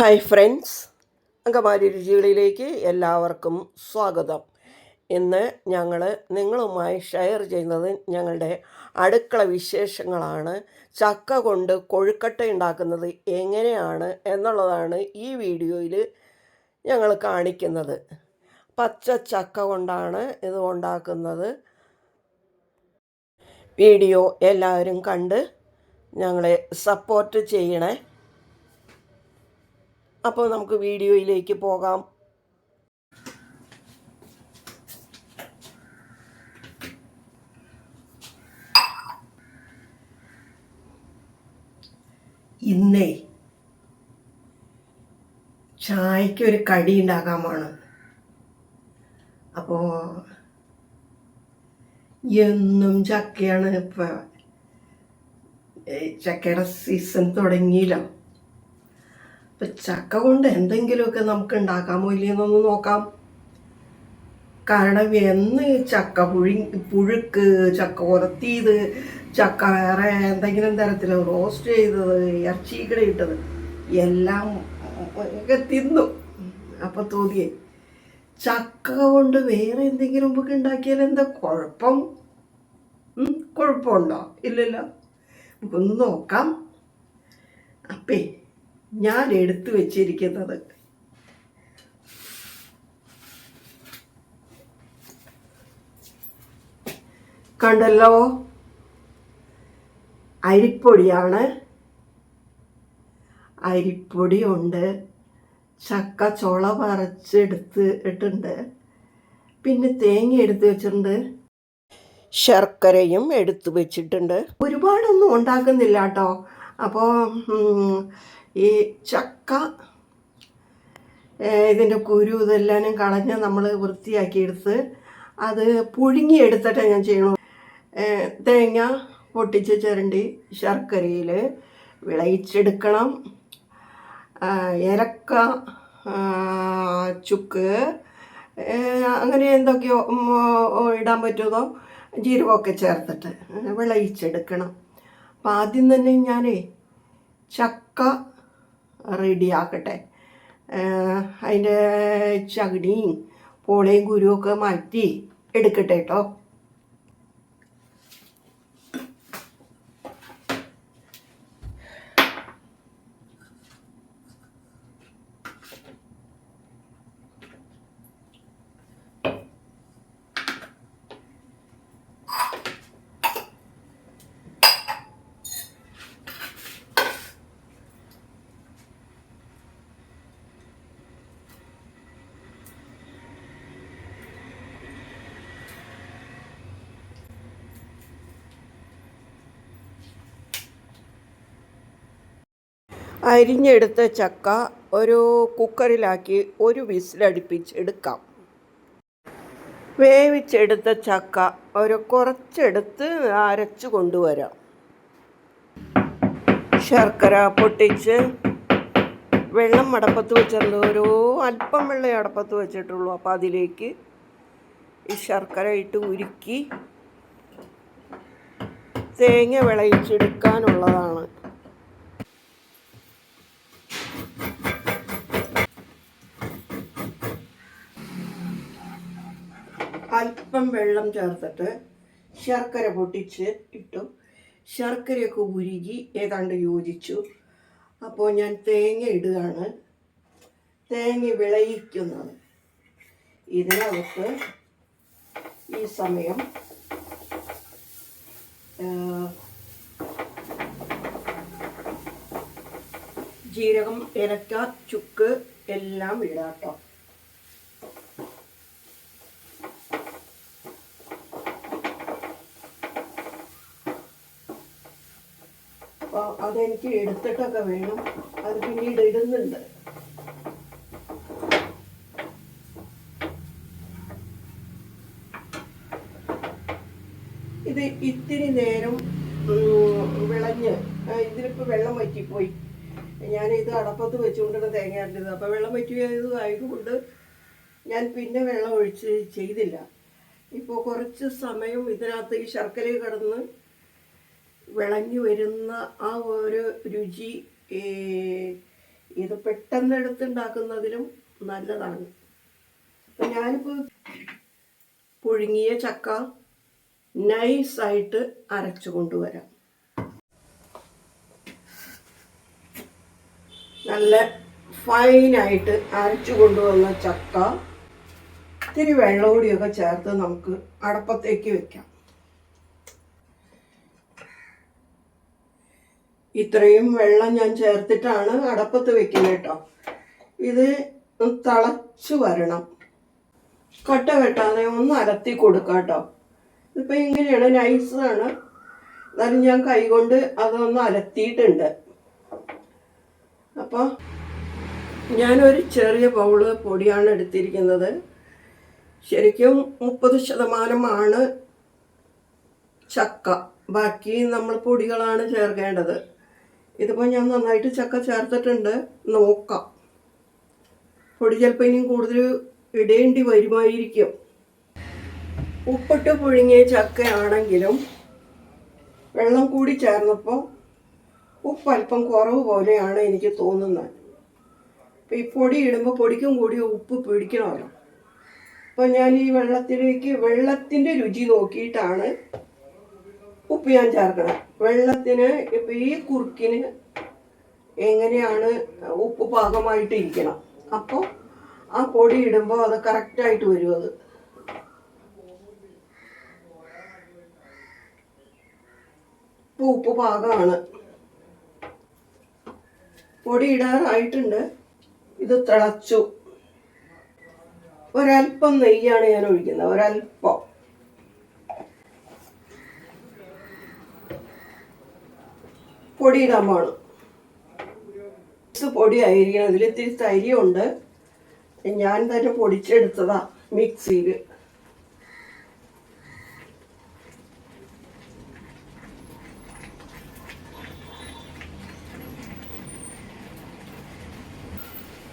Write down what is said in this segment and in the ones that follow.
Hi friends Angamaly രുചികളിലേക്ക് എല്ലാവർക്കും സ്വാഗതം. ഇന്ന് ഞങ്ങൾ നിങ്ങളുമായി ഷെയർ ചെയ്യുന്നത് ഞങ്ങളുടെ അടുക്കള വിശേഷങ്ങളാണ്. ചക്ക കൊണ്ട് കൊഴുക്കട്ട ഉണ്ടാക്കുന്നത് എങ്ങനെയാണ് എന്നുള്ളതാണ് ഈ വീഡിയോയിൽ ഞങ്ങൾ കാണിക്കുന്നത്. പച്ച ചക്ക കൊണ്ടാണ് ഇത് ഉണ്ടാക്കുന്നത്. വീഡിയോ എല്ലാവരും കണ്ട് ഞങ്ങളെ സപ്പോർട്ട് ചെയ്യണേ. അപ്പോൾ നമുക്ക് വീഡിയോയിലേക്ക് പോകാം. ഇന്നേ ചായക്ക് ഒരു കടി അപ്പോ അപ്പോൾ എന്നും ചക്കയാണ് ഇപ്പം. ചക്കയുടെ സീസൺ തുടങ്ങിയില്ലോ. അപ്പൊ ചക്ക കൊണ്ട് എന്തെങ്കിലുമൊക്കെ നമുക്ക് ഉണ്ടാക്കാമോ ഇല്ലയെന്നൊന്ന് നോക്കാം. കാരണം എന്ന് ചക്ക പുഴി പുഴുക്ക് ചക്ക ഉരത്തിയത് ചക്ക വേറെ എന്തെങ്കിലും തരത്തിൽ റോസ്റ്റ് ചെയ്തത് ഇറച്ചിക്കട ഇട്ടത് എല്ലാം ഒക്കെ തിന്നു. അപ്പൊ തോന്നിയേ ചക്ക കൊണ്ട് വേറെ എന്തെങ്കിലും ഒക്കെ ഉണ്ടാക്കിയാൽ എന്താ കുഴപ്പം? കുഴപ്പമുണ്ടോ? ഇല്ലല്ലോ. നമുക്കൊന്ന് നോക്കാം. അപ്പേ ഞാൻ എടുത്തു വെച്ചിരിക്കുന്നത്. കണ്ടല്ലോ? അരിപ്പൊടിയാണ്. അരിപ്പൊടി ഉണ്ട്. ചക്ക ചുള പറിച്ചെടുത്ത് ഇട്ടുണ്ട്. പിന്നെ തേങ്ങ എടുത്ത് വെച്ചിട്ടുണ്ട്. ശർക്കരയും എടുത്തു വെച്ചിട്ടുണ്ട്. ഒരുപാടൊന്നും ഉണ്ടാക്കുന്നില്ല കേട്ടോ. അപ്പോൾ ഈ ചക്ക ഇതിന്റെ കുരു ഇതെല്ലാം കളഞ്ഞ് നമ്മൾ വൃത്തിയാക്കിയെടുത്ത് അത് പുഴുങ്ങി എടുത്തിട്ട് ഞാൻ ചെയ്യണം തേങ്ങ പൊട്ടിച്ച് ചിരണ്ടി ശർക്കരയിൽ വിളയിച്ചെടുക്കണം. ഇരക്ക ചുക്ക് അങ്ങനെ എന്തൊക്കെയോ ഇടാൻ പറ്റുമോ ജീരകമൊക്കെ ചേർത്തിട്ട് വിളയിച്ചെടുക്കണം. അപ്പം ആദ്യം തന്നെ ഞാനേ ചക്ക റെഡിയാക്കട്ടെ അതിന്റെ ചകിടിയും പോളയും കുരുവൊക്കെ മാറ്റി എടുക്കട്ടെ കേട്ടോ അരിഞ്ഞെടുത്ത ചക്ക ഒരു കുക്കറിലാക്കി ഒരു വിസിലടുപ്പിച്ചെടുക്കാം വേവിച്ചെടുത്ത ചക്ക ഒരു കുറച്ചെടുത്ത് അരച്ചു കൊണ്ടുവരാം. ശർക്കര പൊട്ടിച്ച് വെള്ളം അടപ്പത്ത് വെച്ചിട്ടുണ്ട്. ഒരു അല്പം വെള്ളം അടപ്പത്ത് വെച്ചിട്ടുള്ളൂ. അപ്പോൾ അതിലേക്ക് ഈ ശർക്കര ഇട്ട് ഉരുക്കി തേങ്ങ വിളയിച്ചെടുക്കാനുള്ളതാണ്. അല്പം വെള്ളം ചേർത്തിട്ട് ശർക്കര പൊട്ടിച്ച് ഇട്ടു. ശർക്കരയൊക്കെ ഉരുകി ഏതാണ്ട് യോജിച്ചു. അപ്പോൾ ഞാൻ തേങ്ങ ഇടുകയാണ്. തേങ്ങ വിളയിക്കുന്നത് ഇതിനകത്ത് ഈ സമയം ജീരകം ഏലക്ക ചുക്ക് എല്ലാം ഇടാട്ടോ. അപ്പോൾ അതെനിക്ക് എടുത്തിട്ടൊക്കെ വേണം. അത് പിന്നീട് ഇടുന്നുണ്ട്. ഇത് ഇത്തിരി നേരം വിളഞ്ഞ്. ഇതിലിപ്പോൾ വെള്ളം വറ്റിപ്പോയി. ഞാൻ ഇത് അടപ്പത്ത് വെച്ചുകൊണ്ടാണ് തേങ്ങ അരഞ്ഞത് അപ്പോൾ വെള്ളം വറ്റിയത് ആയതുകൊണ്ട് ഞാൻ പിന്നെ വെള്ളം ഒഴിച്ച് ചെയ്തില്ല. ഇപ്പോൾ കുറച്ച് സമയം ഇതിനകത്ത് ഈ ശർക്കരയിൽ കിടന്ന് വിളഞ്ഞു വരുന്ന ആ ഒരു രുചി ഇത് പെട്ടെന്ന് എടുത്തുണ്ടാക്കുന്നതിലും നല്ലതാണ്. അപ്പം ഞാനിപ്പോൾ പുഴുങ്ങിയ ചക്ക നൈസായിട്ട് അരച്ചു കൊണ്ടുവരാം. നല്ല ഫൈനായിട്ട് അരച്ചു കൊണ്ടുവന്ന ചക്ക ഇത്തിരി വെള്ളമൂടിയൊക്കെ ചേർത്ത് നമുക്ക് അടപ്പത്തേക്ക് വെക്കാം. ഇത്രയും വെള്ളം ഞാൻ ചേർത്തിട്ടാണ് അടപ്പത്ത് വെക്കുന്നത് കേട്ടോ. ഇത് തിളച്ചു വരണം. കട്ട വെട്ടാതെ ഒന്ന് അരത്തി കൊടുക്കാം കേട്ടോ. ഇതിപ്പോൾ ഇങ്ങനെയാണ് നൈസാണ്. എന്നാലും ഞാൻ കൈകൊണ്ട് അതൊന്ന് അലത്തിയിട്ടുണ്ട്. അപ്പോൾ ഞാനൊരു ചെറിയ ബൗൾ പൊടിയാണ് എടുത്തിരിക്കുന്നത്. ശരിക്കും മുപ്പത് ശതമാനമാണ് ചക്ക. ബാക്കി നമ്മൾ പൊടികളാണ് ചേർക്കേണ്ടത്. ഇതിപ്പോൾ ഞാൻ നന്നായിട്ട് ചക്ക ചേർത്തിട്ടുണ്ട്. നോക്കാം. പൊടി ചിലപ്പോൾ ഇനിയും കൂടുതൽ ഇടേണ്ടി വരുമായിരിക്കും. ഉപ്പിട്ട് പുഴുങ്ങിയ ചക്കയാണെങ്കിലും വെള്ളം കൂടി ചേർന്നപ്പോൾ ഉപ്പ് അല്പം കുറവ് പോലെയാണ് എനിക്ക് തോന്നുന്നത്. അപ്പം ഈ പൊടി ഇടുമ്പോൾ പൊടിക്കും കൂടി ഉപ്പ് പിടിക്കണമല്ലോ. അപ്പോൾ ഞാൻ ഈ വെള്ളത്തിലേക്ക് വെള്ളത്തിന്റെ രുചി നോക്കിയിട്ടാണ് ഉപ്പ് ഞാൻ ചേർക്കണം. വെള്ളത്തിന് ഇപ്പം ഈ കുറുക്കിന് എങ്ങനെയാണ് ഉപ്പ് പാകമായിട്ട് ഇരിക്കണം. അപ്പോൾ ആ പൊടി ഇടുമ്പോൾ അത് കറക്റ്റായിട്ട് വരും അത്. ഉപ്പ് പാകമാണ് പൊടി ഇടാറായിട്ടുണ്ട്. ഇത് തിളച്ചു. ഒരല്പം നെയ്യാണ് ഞാൻ ഒഴിക്കുന്നത്. ഒരല്പം പൊടി ഇടാൻ പാടും. ഇത് പൊടി ആയിരിക്കണം അതിൽ ഇത്തിരി തരിയുണ്ട് ഞാൻ തന്നെ പൊടിച്ചെടുത്തതാ മിക്സിയിൽ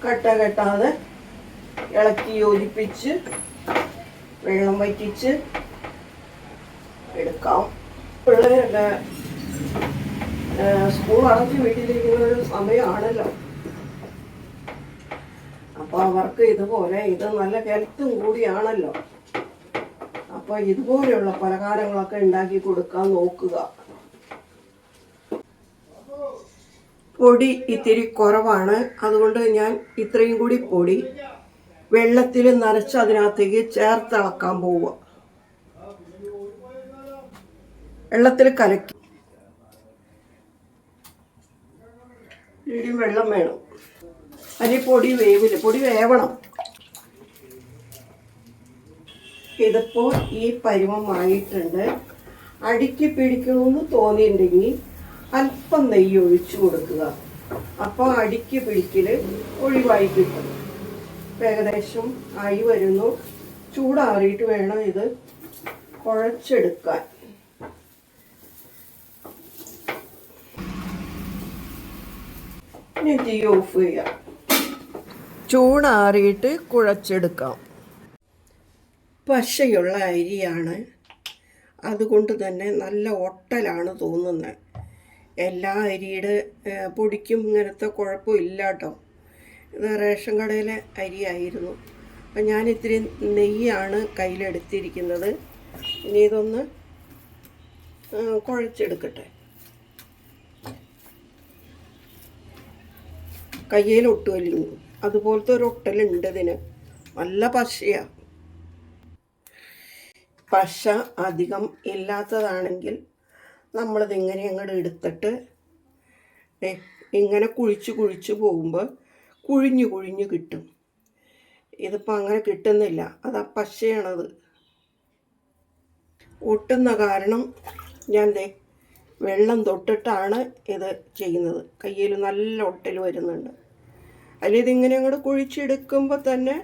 കട്ട കെട്ടാതെ ഇളക്കി യോജിപ്പിച്ച് വെള്ളം വറ്റിച്ച് എടുക്കാം. പിള്ളേരൊക്കെ സ്കൂൾ അടച്ച് വീട്ടിലിരിക്കുന്ന ഒരു സമയമാണല്ലോ. അപ്പോൾ അവർക്ക് ഇതുപോലെ ഇത് നല്ല ഹെൽത്തും കൂടിയാണല്ലോ. അപ്പോൾ ഇതുപോലെയുള്ള പലഹാരങ്ങളൊക്കെ ഉണ്ടാക്കി കൊടുക്കാൻ നോക്കുക. പൊടി ഇത്തിരി കുറവാണ്. അതുകൊണ്ട് ഞാൻ ഇത്രയും കൂടി പൊടി വെള്ളത്തിൽ നനച്ച് അതിനകത്തേക്ക് ചേർത്തിളക്കാൻ പോവുക. വെള്ളത്തിൽ കലക്കി ഇടിയും വെള്ളം വേണം. അതിന് പൊടി വേവില്ല പൊടി വേവണം. ഇതിപ്പോൾ ഈ പരുവമായിട്ടുണ്ട് അടിക്ക് പിടിക്കണമെന്ന് തോന്നിയിട്ടുണ്ടെങ്കിൽ അല്പം നെയ്യ് ഒഴിച്ചു കൊടുക്കുക. അപ്പോൾ അടിക്ക് പിടിക്കൽ ഒഴിവായി കിട്ടും. ഏകദേശം ആയി വരുന്നു. ചൂടാറിയിട്ട് വേണം ഇത് കുഴച്ചെടുക്കാൻ. ചൂടാറിയിട്ട് കുഴച്ചെടുക്കാം. പശയുള്ള അരിയാണ്. അതുകൊണ്ട് തന്നെ നല്ല ഒട്ടലാണ് തോന്നുന്നത്. എല്ലാ അരിയുടെ പൊടിക്കും ഇങ്ങനത്തെ കുഴപ്പമില്ല കേട്ടോ. ഇത് റേഷൻ കടയിലെ അരിയായിരുന്നു. അപ്പം ഞാൻ ഇത്തിരി നെയ്യാണ് കയ്യിലെടുത്തിരിക്കുന്നത്. ഇനി ഇതൊന്ന് കുഴച്ചെടുക്കട്ടെ. കയ്യിൽ ഒട്ടുമല്ലോ അതുപോലത്തെ ഒരു ഒട്ടലുണ്ട് ഇതിന്. നല്ല പശയാ. പശ അധികം ഇല്ലാത്തതാണെങ്കിൽ നമ്മളിത് ഇങ്ങനെ അങ്ങോട്ട് എടുത്തിട്ട് ഇങ്ങനെ കുഴിച്ച് കുഴിച്ച് പോകുമ്പോൾ കുഴിഞ്ഞു കുഴിഞ്ഞു കിട്ടും. ഇതിപ്പോൾ അങ്ങനെ കിട്ടുന്നില്ല. അത് ആ പശയാണത്. ഒട്ടുന്ന കാരണം ഞാൻ ദേ വെള്ളം തൊട്ടിട്ടാണ് ഇത് ചെയ്യുന്നത്. കയ്യിൽ നല്ല ഒട്ടൽ വരുന്നുണ്ട്. അതിൽ ഇതിങ്ങനെ അങ്ങോട്ട് കുഴിച്ചെടുക്കുമ്പോൾ തന്നെ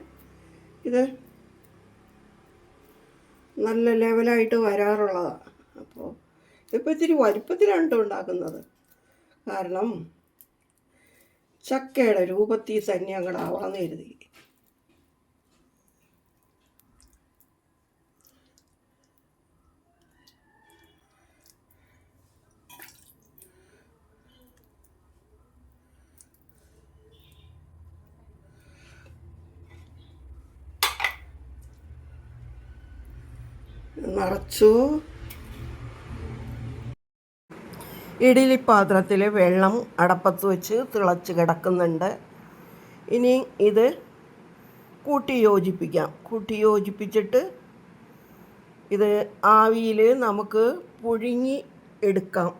ഇത് നല്ല ലെവലായിട്ട് വരാറുള്ളതാണ് അപ്പോൾ ഇതിപ്പോൾ ഇത്തിരി വലിപ്പത്തിലാണ് കേട്ടോ ഉണ്ടാക്കുന്നത്. കാരണം ചക്കയുടെ രൂപത്തിൽ തന്നെ അങ്ങോട്ട് ആവാന്ന് കരുതി. നിറച്ചു. ഇഡലി പാത്രത്തിൽ വെള്ളം അടപ്പത്ത് വെച്ച് തിളച്ച് കിടക്കുന്നുണ്ട്. ഇനി ഇത് കൂട്ടി യോജിപ്പിക്കാം. കൂട്ടി യോജിപ്പിച്ചിട്ട് ഇത് ആവിയിൽ നമുക്ക് പുഴുങ്ങി എടുക്കാം.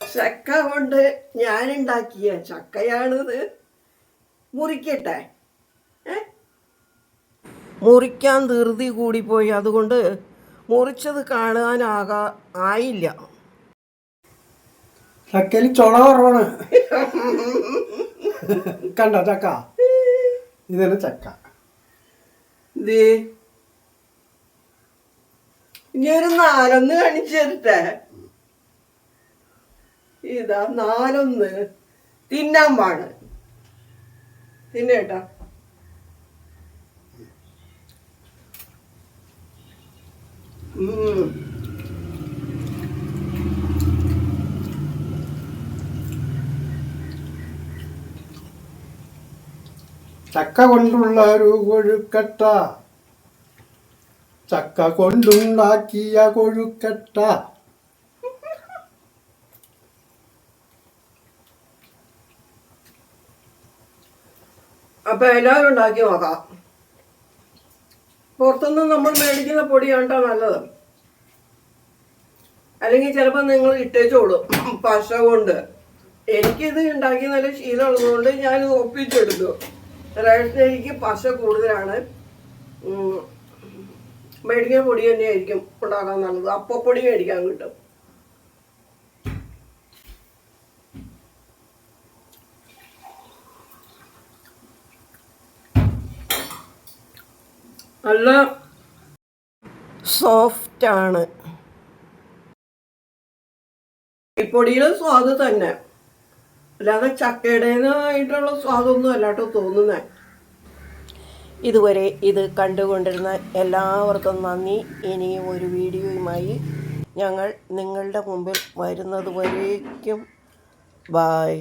ചക്ക കൊണ്ട് ഞാനുണ്ടാക്കിയ ചക്കയാണിത്. മുറിക്കട്ടെ? മുറിക്കാൻ ധൃതി കൂടിപ്പോയി. അതുകൊണ്ട് മുറിച്ചത് കാണാനാകാ ആയില്ല. ചക്കയിൽ ചുള കുറവാണ്. കണ്ട ചക്ക? ഇതാണ് ചക്ക. ഇത് ഇനി ഒരു നാലൊന്ന് കാണിച്ചു തരട്ടെ. ഇതാ നാലൊന്ന്. തിന്നാൻ പാണ് തിന്നേട്ടാ. ചക്ക കൊണ്ടുള്ള ഒരു കൊഴുക്കട്ട. ചക്ക കൊണ്ടുണ്ടാക്കിയ കൊഴുക്കട്ട. അപ്പൊ എല്ലാവരും ഉണ്ടാക്കി നോക്കാം. പുറത്തുനിന്ന് നമ്മൾ മേടിക്കുന്ന പൊടിയാണ്ടോ നല്ലത്. അല്ലെങ്കിൽ ചിലപ്പോൾ നിങ്ങൾ ഇട്ടേച്ചോളും പശ കൊണ്ട്. എനിക്കിത് ഉണ്ടാക്കി നല്ല ശീലമുള്ളതുകൊണ്ട് ഞാൻ ഒപ്പിച്ചെടുത്തു. റേഷൻ എനിക്ക് പശ കൂടുതലാണ്. മേടിക്കുന്ന പൊടി തന്നെയായിരിക്കും ഉണ്ടാക്കാൻ നല്ലത്. അപ്പപ്പൊടി മേടിക്കാൻ കിട്ടും. നല്ല സോഫ്റ്റ് ആണ് പൊടിയുടെ സ്വാദ് തന്നെ. അല്ലാതെ ചക്കയുടേതായിട്ടുള്ള സ്വാദൊന്നും അല്ലാട്ടോ തോന്നുന്നേ. ഇതുവരെ ഇത് കണ്ടുകൊണ്ടിരുന്ന എല്ലാവർക്കും നന്ദി. ഇനിയും ഒരു വീഡിയോയുമായി ഞങ്ങൾ നിങ്ങളുടെ മുമ്പിൽ വരുന്നത് വരേക്കും. ബായ്